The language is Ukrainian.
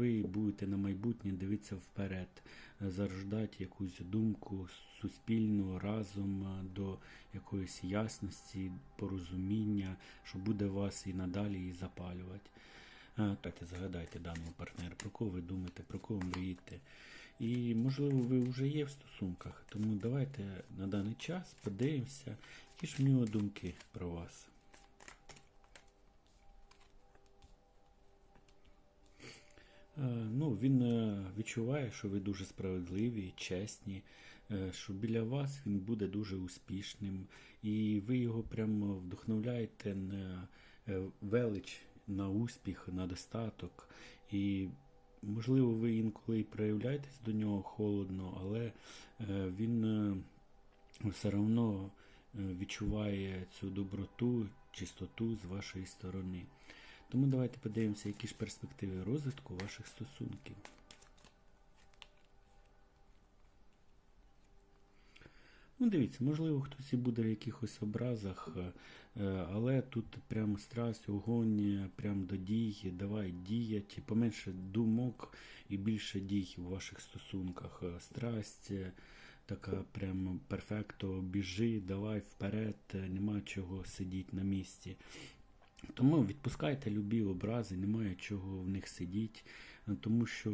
ви будете на майбутнє дивитися вперед, е, зарождати якусь думку суспільну разом е, до якоїсь ясності, порозуміння, що буде вас і надалі і запалювати. Е, Так, і згадайте даного партнера, про кого ви думаєте, про кого мрієте. І, можливо, ви вже є в стосунках, тому давайте на даний час подивимося, які ж в нього думки про вас. Ну, він е, відчуває, що ви дуже справедливі, чесні, е, що біля вас він буде дуже успішним, і ви його прямо вдохновляєте на е, велич, на успіх, на достаток. І, можливо, ви інколи і проявляєтесь до нього холодно, але е, він е, все одно е, відчуває цю доброту, чистоту з вашої сторони. Тому давайте подивимося, які ж перспективи розвитку ваших стосунків. Ну, дивіться, можливо, хтось і буде в якихось образах, е, але тут прям страсть, огонь, прям до дій, давай діяти, поменше думок і більше дій у ваших стосунках. Е, Страсть е, така прям перфекто, біжи, давай вперед, нема чого сидіти на місці. Тому відпускайте любі образи, немає чого в них сидіти, тому що